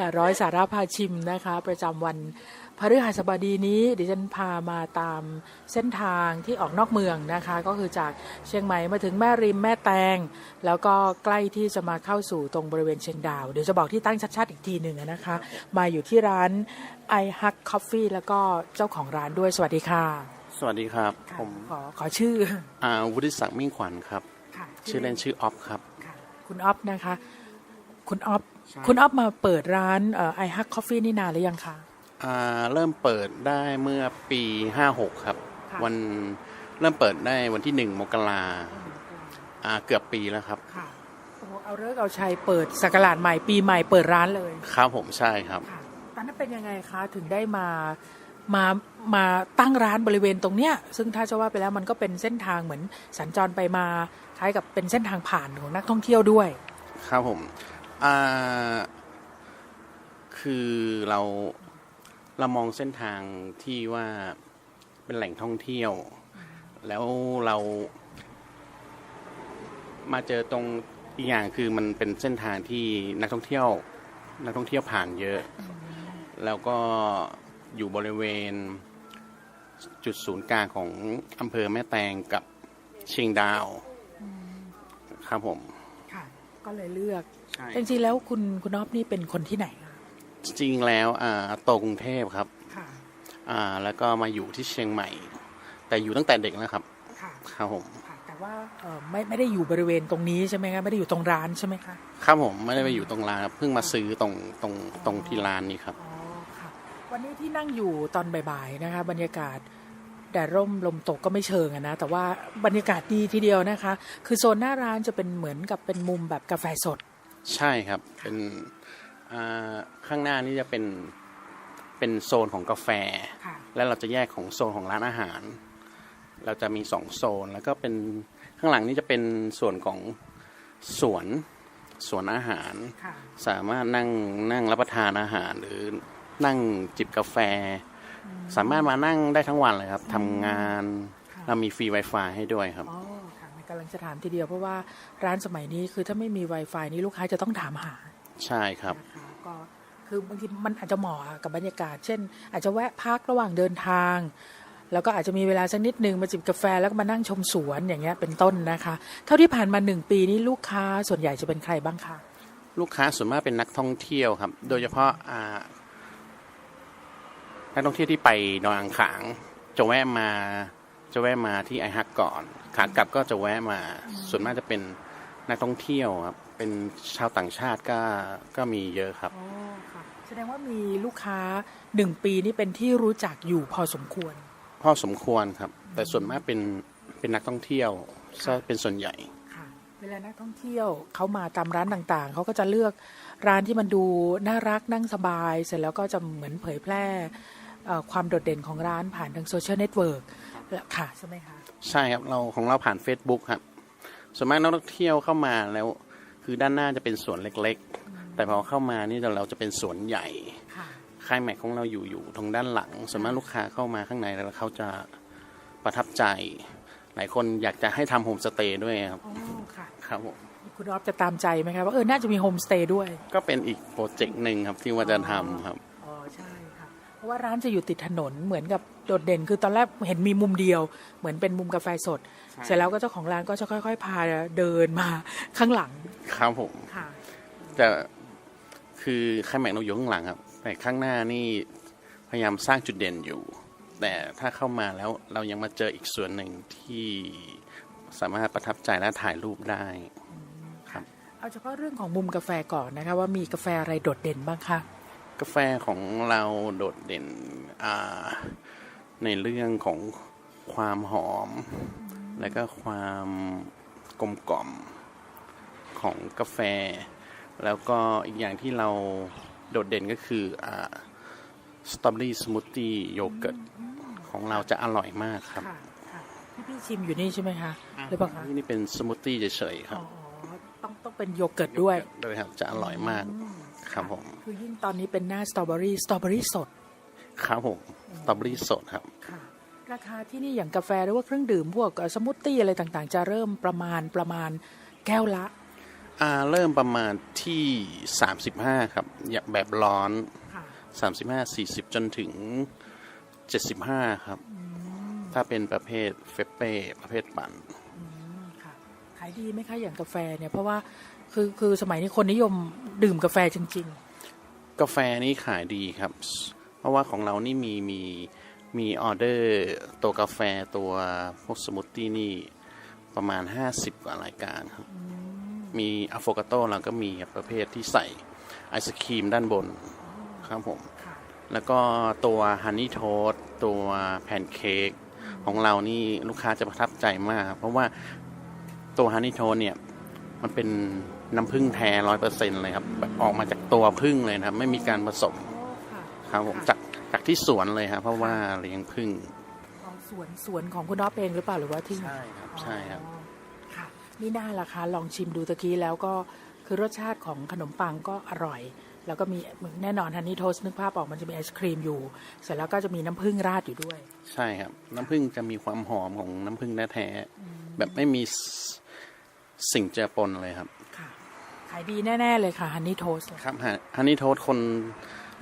ค่ะร้อยสาระพาชิมนะคะ ประจำวันพฤหัสบดีนี้ดิฉันพามาตามเส้นทางที่ออกนอกเมืองนะคะ ก็คือจากเชียงใหม่มาถึงแม่ริมแม่แตง แล้วก็ใกล้ที่จะมาเข้าสู่ตรงบริเวณเชียงดาว เดี๋ยวจะบอกที่ตั้งชัดๆอีกทีหนึ่งนะคะ มาอยู่ที่ร้าน I Hug Coffee แล้วก็เจ้าของร้านด้วยสวัสดีค่ะ สวัสดีครับ ผมขอขอชื่ออาวุฒิศักดิ์มิ่งขวัญครับค่ะชื่อเล่นชื่อออฟครับค่ะคุณออฟนะคะ คุณออฟใช่ คุณออฟมาเปิดร้านไอฮักคอฟฟี่นี่นานหรือยังคะอ่าเริ่มเปิดได้เมื่อปี56ครับค่ะวันเริ่มเปิดได้วันที่1มกราอ่าเกือบปีแล้วครับค่ะโอ้โหเอาเลิกษ์เอาชัยเปิดสักราชใหม่ปีใหม่เปิดร้านเลย ครับผมใช่ครับค่ะตอนนั้นเป็นยังไงคะถึงได้มามามาตั้งร้านบริเวณตรงเนี้ย ซึ่งถ้าจะว่าไปแล้วมันก็เป็นเส้นทางเหมือนสัญจรไปมาคล้ายกับเป็นเส้นทางผ่านของนักท่องเที่ยวด้วย ครับผม อ่าคือเราเรามองเส้นทางที่ว่าเป็นแหล่งท่องเที่ยว แล้วเรา มาเจอตรงอีกอย่างคือมันเป็นเส้นทางที่นักท่องเที่ยว นักท่องเที่ยวผ่านเยอะ แล้วก็อยู่บริเวณจุดศูนย์กลางของอำเภอแม่แตงกับเชียงดาว ครับผม ก็เลยเลือกใช่จริงๆแล้วคุณคุณออฟนี่เป็นคนที่ไหนคะจริงๆแล้วอ่าโตกรุงเทพครับค่ะ อ่าแล้วก็มาอยู่ที่เชียงใหม่ แต่อยู่ตั้งแต่เด็กนะครับค่ะครับผมค่ะ แต่ว่าเอ่อไม่ไม่ได้อยู่บริเวณตรงนี้ใช่ไหมคะไม่ได้อยู่ตรงร้านใช่ไหมคะครับผมไม่ได้ไปอยู่ตรงร้านครับเพิ่งมาซื้อตรงตรงตรงที่ร้านนี้ครับ อ๋อค่ะ วันนี้ที่นั่งอยู่ตอนบ่ายๆนะคะ บรรยากาศ แดดร่มลมตกก็ไม่เชิงอะนะ แต่ว่าบรรยากาศดีทีเดียวนะคะ คือโซนหน้าร้านจะเป็นเหมือนกับเป็นมุมแบบกาแฟสด ใช่ครับ เป็นอ่าข้างหน้านี่จะเป็นเป็นโซนของกาแฟค่ะแล้วเราจะแยกของโซนของร้านอาหาร เราจะมีสองโซน แล้วก็เป็นข้างหลังนี่จะเป็นส่วนของสวนสวนอาหารค่ะสามารถนั่งนั่งรับประทานอาหารหรือนั่งจิบกาแฟ สามารถมานั่งได้ทั้งวันเลยครับทำงานค่ะเรามีฟรี Wi-Fi ให้ด้วยครับอ๋อค่ะกำลังจะถามทีเดียวเพราะว่าร้านสมัยนี้คือถ้าไม่มี Wi-Fi นี่ลูกค้าจะต้องถามหา ใช่ครับนะคะก็คือบางทีมันอาจจะเหมาะกับบรรยากาศ เช่น อาจจะแวะพักระหว่างเดินทาง แล้วก็อาจจะมีเวลาสักนิดหนึ่งมาจิบกาแฟแล้วก็มานั่งชมสวนอย่างเงี้ยเป็นต้นนะคะ เท่าที่ผ่านมาหนึ่งปีนี้ลูกค้าส่วนใหญ่จะเป็นใครบ้างคะลูกค้าส่วนมากเป็นนักท่องเที่ยวครับ โดยเฉพาะอ่า นักท่องเที่ยวที่ไปดอยอังขาง จะแวะมาจะแวะมาที่ไอฮักก่อนขากลับก็จะแวะมา ส่วนมากจะเป็นนักท่องเที่ยวครับ เป็นชาวต่างชาติก็ก็มีเยอะครับอ๋อค่ะแสดงว่ามีลูกค้าหนึ่งปีนี่เป็นที่รู้จักอยู่พอสมควร พอสมควรครับ แต่ส่วนมากเป็นเป็นนักท่องเที่ยวซะเป็นส่วนใหญ่ ค่ะ เวลานักท่องเที่ยวเขามาตามร้านต่างๆ เขาก็จะเลือกร้านที่มันดูน่ารักนั่งสบาย เสร็จแล้วก็จะเหมือนเผยแพร่เอ่อ ความโดดเด่นของร้านผ่านทางโซเชียลเน็ตเวิร์กค่ะใช่ไหมคะใช่ครับเราของเราผ่าน Facebook ครับส่วนมากนักท่องเที่ยวเข้ามาแล้ว คือด้านหน้าจะเป็นสวนเล็กๆ แต่พอเข้ามานี่เราจะเป็นสวนใหญ่ค่ะค่ายแม็กของเราอยู่อยู่ตรงด้านหลังส่วนมากลูกค้าเข้ามาข้างในแล้วเขาจะประทับใจ หลายคนอยากจะให้ทำโฮมสเตย์ด้วยครับอ๋อค่ะครับผมคุณออฟจะตามใจไหมคะว่าเออน่าจะมีโฮมสเตย์ด้วย ก็เป็นอีกโปรเจกต์หนึ่งครับที่ว่าจะทำครับ ว่าร้านจะอยู่ติดถนนเหมือนกับโดดเด่น คือตอนแรกเห็นมีมุมเดียว เหมือนเป็นมุมกาแฟสดใช่เสร็จแล้วก็เจ้าของร้านก็จะค่อย ๆ พาเดินมาข้างหลังครับผมค่ะแต่คือค่ายแม็กเราอยู่ข้างหลังครับ แต่ข้างหน้านี่พยายามสร้างจุดเด่นอยู่ แต่ถ้าเข้ามาแล้วเรายังมาเจออีกส่วนหนึ่งที่สามารถประทับใจและถ่ายรูปได้ครับ เอาเฉพาะเรื่องของมุมกาแฟก่อนนะคะ ว่ามีกาแฟอะไรโดดเด่นบ้างคะ กาแฟของเราโดดเด่นอ่าในเรื่องของความหอม และก็ความกลมกล่อมของกาแฟ แล้วก็อีกอย่างที่เราโดดเด่นก็คืออ่าสตรอเบอรี่สมูทตี้โยเกิร์ตของเราจะอร่อยมากครับค่ะค่ะที่พี่ชิมอยู่นี่ใช่ไหมคะหรือเปล่าคะนี่เป็นสมูทตี้เฉยๆครัอ๋บอต้องต้องเป็นโยเกิร์ตด้วยด้วยครับจะอร่อยมาก ครับผมคือยิ่งตอนนี้เป็นหน้าสตรอเบอรี่สตรอเบอรี่สดครับผมสตรอเบอรี่สดครับค่ะราคาที่นี่อย่างกาแฟหรือว่าเครื่องดื่มพวกเอ่อสมูทตี้อะไรต่างๆ จะเริ่มประมาณประมาณแก้วละอ่าเริ่มประมาณที่ 35 ครับอย่างแบบร้อนค่ะ35 40 จนถึง 75 ครับ ถ้าเป็นประเภทเฟปเป้ประเภทปั่นค่ะ ขายดีไหมคะอย่างกาแฟเนี่ยเพราะว่าคือคือสมัยนี้คนนิยมดื่มกาแฟจริงกาแฟนี่ขายดีครับ เพราะว่าของเรานี่มีมีมีออเดอร์ตัวกาแฟตัวพวกสมูทตี้นี่ประมาณ 50 กว่ารายการครับ มีอะโฟกาโตเราก็มีประเภทที่ใส่ไอศครีมด้านบนครับผมๆค่ะแล้วก็ตัวฮันนี่โทสตัวแพนเค้กของเรานี่ลูกค้าจะประทับใจมาก เพราะว่า ตัวฮันนี่โทสเนี่ย มันเป็นน้ำผึ้งแท้ร้อยเปอร์เซ็นต์เลยครับแบบออกมาจากตัวผึ้งเลยนะครับ ไม่มีการผสมค่ะครับผมจากจากที่สวนเลยครับเพราะว่าเลี้ยงผึ้งของสวนสวนของคุณน้อเองหรือเปล่าหรือว่าที่ไหนใช่ครับ ใช่ครับอ๋อค่ะนี่น่าราคาลองชิมดูตะกี้แล้วก็คือรสชาติของขนมปังก็อร่อย แล้วก็มีแน่นอนฮันนี่โทสนึกภาพออกมันจะมีไอศครีมอยู่ เสร็จแล้วก็จะมีน้ำผึ้งราดอยู่ด้วย ใช่ครับ น้ำผึ้งจะมีความหอมของน้ำผึ้งแท้ๆ แบบไม่มีสสิ่งเจือปนเลยครับค่ะขายดีแน่ ๆ เลยค่ะฮันนี่โทสครับฮันนี่โทสคน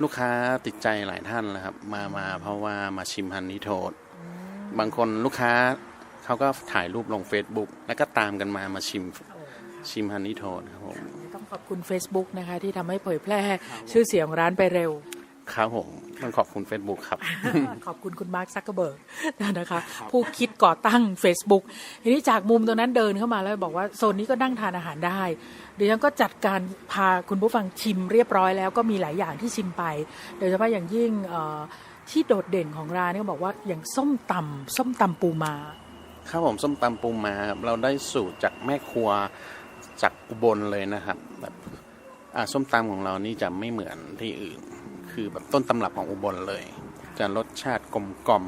ลูกค้าติดใจหลายท่านแล้วครับ มามาเพราะว่ามาชิมฮันนี่โทสบางคนลูกค้าเขาก็ถ่ายรูปลง Facebook แล้วก็ตามกันมามาชิมชิมฮันนี่โทสครับผมต้องขอบคุณ Facebook นะคะ ที่ทำให้เผยแพร่ชื่อเสียงของร้านไปเร็ว ครับผมต้องขอบคุณ Facebook ครับ ขอบคุณคุณมาร์คซักเกอร์เบิร์กนะคะ ผู้คิดก่อตั้ง Facebook ทีนี้จากมุมตรงนั้นเดินเข้ามาแล้วบอกว่าโซนนี้ก็นั่งทานอาหารได้ดิฉันก็จัดการพาคุณผู้ฟังชิมเรียบร้อยแล้วก็มีหลายอย่างที่ชิมไป โดยเฉพาะอย่างยิ่งเอ่อที่โดดเด่นของร้านนี่ก็บอกว่าอย่างส้มตำส้มตำปูมาครับผมส้มตำปูมาครับเราได้สูตรจากแม่ครัวจากอุบลเลยนะครับแบบอ่าส้มตำของเรานี่จะไม่เหมือนที่อื่น คือแบบต้นตำรับของอุบลเลย จะรสชาติกลมกล่อม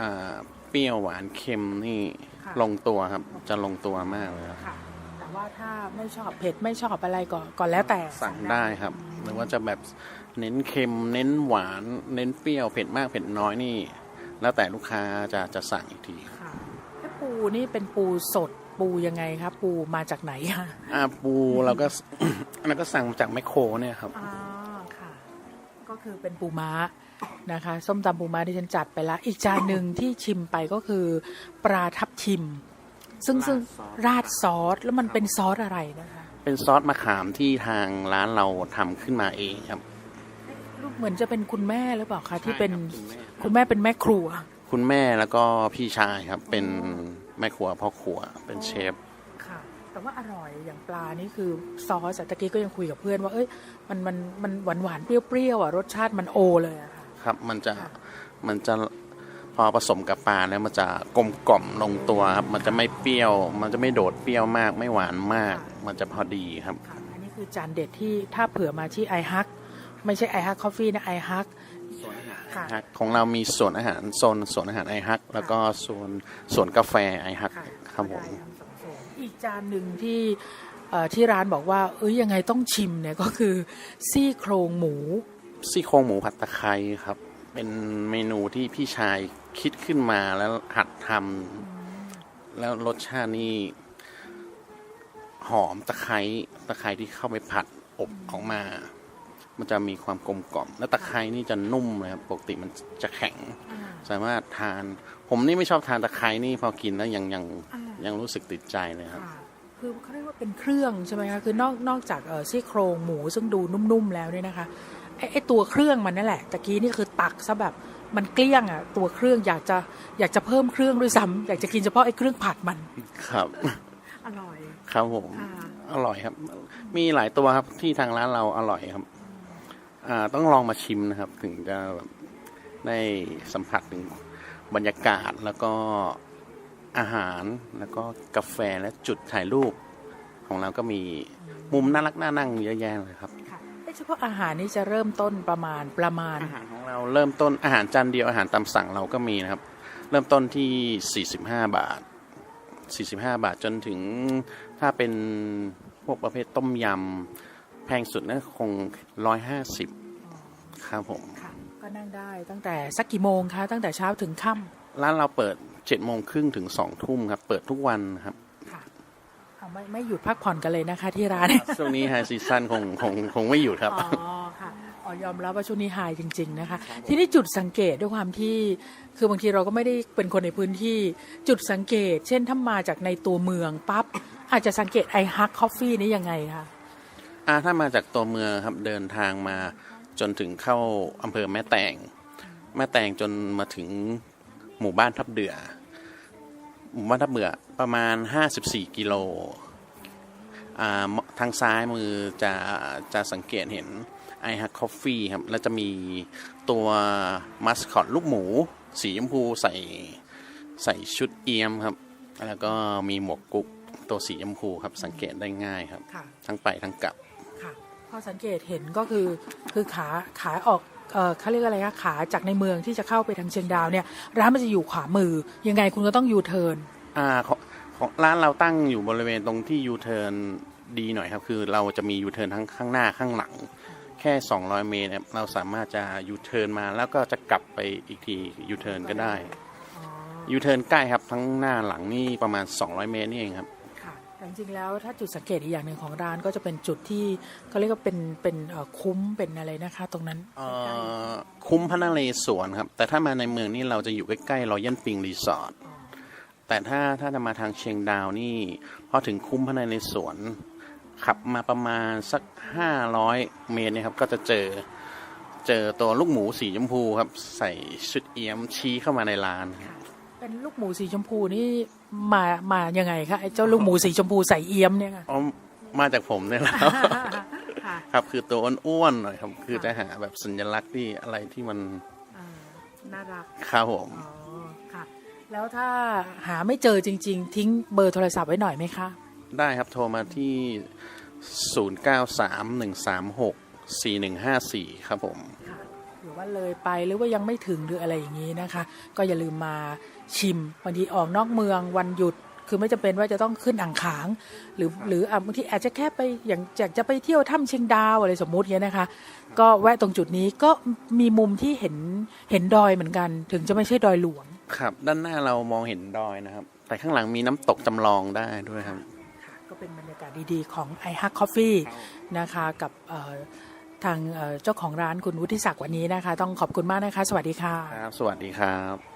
อ่าเปรี้ยวหวานเค็มนี่ค่ะลงตัวครับ จะลงตัวมากเลยครับค่ะ แต่ว่าถ้าไม่ชอบเผ็ดไม่ชอบอะไรก็ก็แล้วแต่สั่งได้ครับ หรือว่าจะแบบเน้นเค็ม เน้นหวาน เน้นเปรี้ยวเผ็ดมากเผ็ดน้อยนี่ แล้วแต่ลูกค้าจะจะสั่งอีกทีค่ะแล้วปูนี่เป็นปูสดปูยังไงครับ ปูมาจากไหนคะอ่าปูเราก็ เราก็สั่งมาจากแมคโครเนี่ยครับอ๋อค่ะ ก็คือเป็นปูม้านะคะ ส้มตำปูม้าที่ฉันจัดไปละ อีกจานหนึ่งที่ชิมไปก็คือปลาทับทิม ซึ่งซึ่งราดซอสแล้วมันเป็นซอสอะไรนะคะ เป็นซอสมะขามที่ทางร้านเราทำขึ้นมาเองครับ รูปเหมือนจะเป็นคุณแม่หรือเปล่าคะที่ใช่เป็นครับคุณแม่เป็นแม่ครัว คุณแม่แล้วก็พี่ชายครับเป็นแม่ครัวพ่อครัวเป็นเชฟค่ะ แต่ว่าอร่อยอย่างปลานี่คือซอสอะตะกี้ก็ยังคุยกับเพื่อนว่าเอ้ยมันมันมันหวานหวานๆเปรี้ยวๆอะรสชาติมันโอเลยอะค่ะครับมันจะค่ะมันจะพอผสมกับปลาแล้วมันจะกลมกล่อมลงตัวครับ มันจะไม่เปรี้ยว มันจะไม่โดดเปรี้ยวมาก ไม่หวานมาก มันจะพอดีครับค่ะอันนี้คือจานเด็ดที่ถ้าเผื่อมาที่ไอฮักไม่ใช่ไอฮักคอฟฟี่นะไอฮักค่ะฮักของเรามีส่วนอาหารโซนส่วนอาหารไอฮักแล้วก็ส่วนส่วนกาแฟไอฮักค่ะครับผมได้ทั้งส องโซนอีกจานหนึ่งที่เอ่อที่ร้านบอกว่า เอ้ยยังไงต้องชิมเนี่ยก็คือซี่โครงหมู ซี่โครงหมูผัดตะไคร้ครับ เป็นเมนูที่พี่ชายคิดขึ้นมาแล้วหัดทำแล้วรสชาตินี่หอมตะไคร้ตะไคร้ที่เข้าไปผัดอบออกมา มันจะมีความกลมกล่อม แล้วตะไคร้นี่จะนุ่มเลยครับปกติมันจะแข็ง สามารถทาน ผมนี่ไม่ชอบทานตะไคร้นี่พอกินแล้วยังยังอ่า ยังรู้สึกติดใจเลยครับค่ะคือเขาเรียกว่าเป็นเครื่องใช่ไหมคะ คือนอกนอกจากเออซี่โครงหมูซึ่งดูนุ่มๆแล้วเนี่ยนะคะไอ้ไอ้ตัวเครื่องมันนั่นแหละตะกี้นี่คือตักซะแบบมันเกลี้ยงอะตัวเครื่องอยากจะอยากจะเพิ่มเครื่องด้วยซ้ำอยากจะกินเฉพาะไอ้เครื่องผัดมัน ครับ อร่อย ครับผม ค่ะ อร่อยครับ มีหลายตัวครับที่ทางร้านเราอร่อยครับ อ่าต้องลองมาชิมนะครับ ถึงจะแบบได้สัมผัสถึงบรรยากาศแล้วก็ อาหารแล้วก็กาแฟและจุดถ่ายรูป ของเราก็มีมุมน่ารักน่านั่งเยอะแยะเลยครับค่ะเอ้ยเฉพาะอาหารนี่จะเริ่มต้นประมาณประมาณ อาหารของเราเริ่มต้นอาหารจานเดียวอาหารตามสั่งเราก็มีนะครับ เริ่มต้นที่ 45 บาท 45 บาทจนถึงถ้าเป็นพวกประเภทต้มยำแพงสุดนะคง 150 ครับผมค่ะก็นั่งได้ตั้งแต่สักกี่โมงคะ ตั้งแต่เช้าถึงค่ำ ร้านเราเปิด7โมงครึ่งถึง2ทุ่มครับ เปิดทุกวันครับค่ะอืมไม่ไม่หยุดพักผ่อนกันเลยนะคะ ที่ร้านช่วงนี้ไฮซีซั่นคงคงคงไม่อยู่ครับอ๋อค่ะอ๋อยอมรับว่าช่วงนี้ไฮจริง ๆนะคะ ทีนี้จุดสังเกตด้วยความที่ คือบางทีเราก็ไม่ได้เป็นคนในพื้นที่ จุดสังเกต เช่นถ้ามาจากในตัวเมืองปั๊บอาจจะสังเกตไอฮักคอฟฟี่นี้ยังไงคะอ่าถ้ามาจากตัวเมืองครับเดินทางมาจนถึงเข้าอำเภอแม่แตงแม่แตงจนมาถึง หมู่บ้านทับเดือ หมู่บ้านทับเบือประมาณ 54 กิโลอ่าทางซ้ายมือจะจะสังเกตเห็นไอฮักคอฟฟี่ครับ แล้วจะมีตัวมัสคอตลูกหมู สีชมพูใส่ใส่ชุดเอียมครับ แล้วก็มีหมวกกุ๊กตัวสีชมพูครับ สังเกตได้ง่ายครับค่ะทั้งไปทั้งกลับ ค่ะ พอสังเกตเห็นก็คือคือขาขาออก เออเขาเรียกอะไรคะขาจากในเมืองที่จะเข้าไปทางเชียงดาวเนี่ยร้านมันจะอยู่ขวามือ ยังไงคุณก็ต้องยูเทิร์นอ่าของของร้านเราตั้งอยู่บริเวณตรงที่ยูเทิร์นดีหน่อยครับ คือเราจะมียูเทิร์นทั้งข้างหน้าข้างหลัง แค่ 200 เมตรเนี่ยเราสามารถจะยูเทิร์นมาแล้วก็จะกลับไปอีกทียูเทิร์นก็ได้ยูเทิร์นใกล้ครับทั้งหน้าหลังนี่ประมาณ 200 เมตรนี่เองครับค่ะแต่ จริงๆแล้วถ้าจุดสังเกตอีกอย่างหนึ่งของร้านก็จะเป็นจุดที่เขาเรียกว่าเป็นเป็นคุ้มเป็นอะไรนะคะ ตรงนั้นคุ้มพระนเรศวรครับ แต่ถ้ามาในเมืองนี่เราจะอยู่ใกล้ๆรอยัลปิงรีสอร์ทแต่ถ้าถ้าจะมาทางเชียงดาวนี่พอถึงคุ้มพระนเรศวรขับมาประมาณสัก 500 เมตรเนี่ยครับ ก็จะเจอเจอตัวลูกหมูสีชมพูครับ ใส่ชุดเอี้ยมชี้เข้ามาในร้านค่ะ เป็นลูกหมูสีชมพูนี่มามายังไงคะไอ้เจ้าลูกหมูสีชมพูใส่เอี้ยมเนี่ยค่ะอ๋อมาจากผมเนี่ยแหละครับค่ะ ครับคือตัวอ้วนๆหน่อยครับ คือจะหาแบบสัญลักษณ์ที่อะไรที่มันอ่าน่ารักครับผมอ๋อค่ะ แล้วถ้าหาไม่เจอจริง ๆ ทิ้งเบอร์โทรศัพท์ไว้หน่อยไหมคะได้ครับโทรมาที่ 0931364154 ครับผม ค่ะ หรือว่าเลยไปหรือว่ายังไม่ถึงหรืออะไรอย่างนี้นะคะ ก็อย่าลืมมาชิมบางทีออกนอกเมืองวันหยุดคือไม่จำเป็นว่าจะต้องขึ้นอ่างขาง หรือหรืออะบางทีอาจจะแค่ไปอย่างอยากจะไปเที่ยวถ้ำเชียงดาวอะไรสมมุติเนี้ยนะคะ ก็แวะตรงจุดนี้ก็มีมุมที่เห็นเห็นดอยเหมือนกัน ถึงจะไม่ใช่ดอยหลวง ครับ ด้านหน้าเรามองเห็นดอยนะครับ แต่ข้างหลังมีน้ำตกจำลองได้ด้วยครับค่ะก็เป็นบรรยากาศดีๆ ของ i h a c Coffee นะคะกับเอ่อ ทางเจ้าของร้านคุณวุฒิศักดิ์วันนี้นะคะ ต้องขอบคุณมากนะคะ สวัสดีค่ะครับสวัสดีครับ